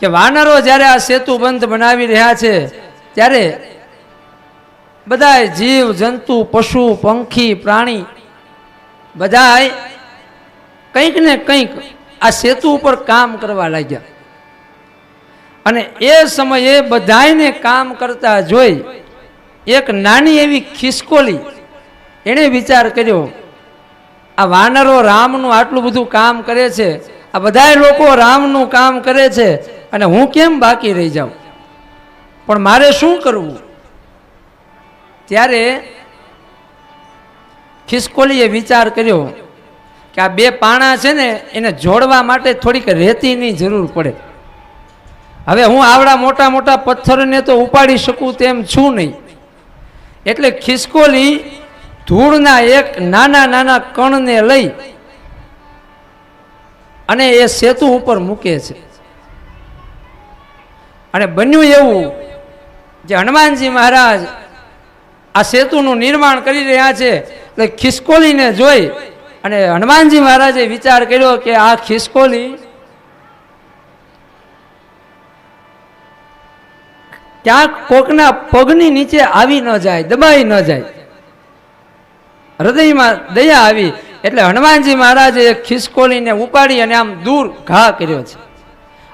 કે વાનરો જ્યારે આ સેતુ બંધ બનાવી રહ્યા છે, ત્યારે બધાય જીવ, જંતુ, પશુ, પંખી, પ્રાણી બધાય કંઈક ને કંઈક આ સેતુ ઉપર કામ કરવા લાગ્યા. અને એ સમયે બધાને કામ કરતા જોઈ એક નાની એવી ખિસકોલી એણે વિચાર કર્યો, આ વાનરો રામનું આટલું બધું કામ કરે છે, આ બધા લોકો રામનું કામ કરે છે અને હું કેમ બાકી રહી જાઉં? પણ મારે શું કરવું? ત્યારે ખિસકોલીએ વિચાર કર્યો કે આ બે પાણા છે ને, એને જોડવા માટે થોડીક રેતીની જરૂર પડે. હવે હું આવડા મોટા મોટા પથ્થરને તો ઉપાડી શકું તેમ છું નહીં. એટલે ખિસકોલી ધૂળના એક નાના નાના કણને લઈ અને એ સેતુ ઉપર મૂકે છે. અને બન્યું એવું જે હનુમાનજી મહારાજ આ સેતુનું નિર્માણ કરી રહ્યા છે. એટલે ખિસકોલીને જોઈ અને હનુમાનજી મહારાજે વિચાર કર્યો કે આ ખિસકોલી ક્યાંક કોકના પગની નીચે આવી ન જાય, દબાઈ ન જાય. હૃદયમાં દયા આવી. એટલે હનુમાનજી મહારાજે ખિસકોલીને ઉપાડી અને આમ દૂર ઘા કર્યો છે.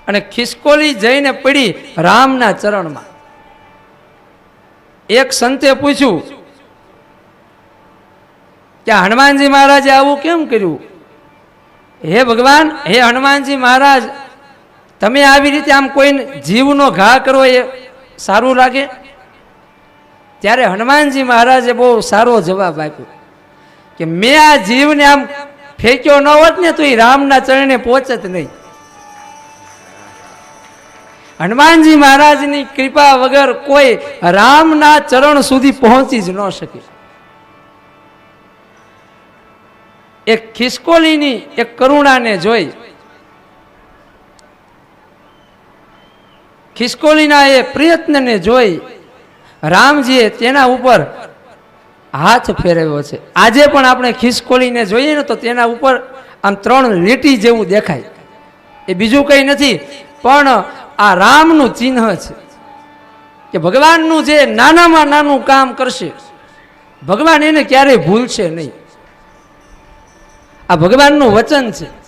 અને ખિસકોલી જઈને પડી રામના ચરણમાં. એક સંતે પૂછ્યું, કે હનુમાનજી મહારાજે આવું કેમ કર્યું? હે ભગવાન, હે હનુમાનજી મહારાજ, તમે આવી રીતે આમ કોઈ જીવનો ઘા કરો એ સારું લાગે? ત્યારે હનુમાનજી મહારાજે બહુ સારો જવાબ આપ્યો, કે મેં આ જીવને આમ ફેંક્યો ન હોત ને તો એ રામના ચરણે પહોંચત નહીં. હનુમાનજી મહારાજની કૃપા વગર કોઈ રામના ચરણ સુધી પહોંચી જ ન શકે. એક ખિસકોલીની એક કરુણાને જોઈ. ખિસકોલીના એ પ્રયત્નને જોઈ રામજીએ તેના ઉપર હાથ ફેરવ્યો છે. આજે પણ આપણે ખિસકોલીને જોઈએ ને તો તેના ઉપર આમ ત્રણ લીટી જેવું દેખાય. એ બીજું કંઈ નથી, પણ આ રામનું ચિહ્ન છે કે ભગવાનનું જે નાનામાં નાનું કામ કરશે, ભગવાન એને ક્યારેય ભૂલશે નહીં. આ ભગવાનનું વચન છે.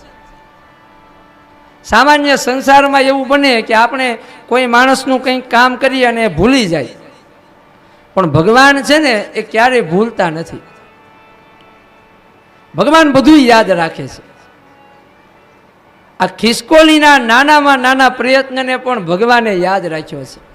સામાન્ય સંસારમાં એવું બને કે આપણે કોઈ માણસનું કંઈક કામ કરીએ અને ભૂલી જાય. પણ ભગવાન છે ને, એ ક્યારેય ભૂલતા નથી. ભગવાન બધું યાદ રાખે છે. આ ખિસકોલીના નાનામાં નાના પ્રયત્નને પણ ભગવાને યાદ રાખ્યો છે.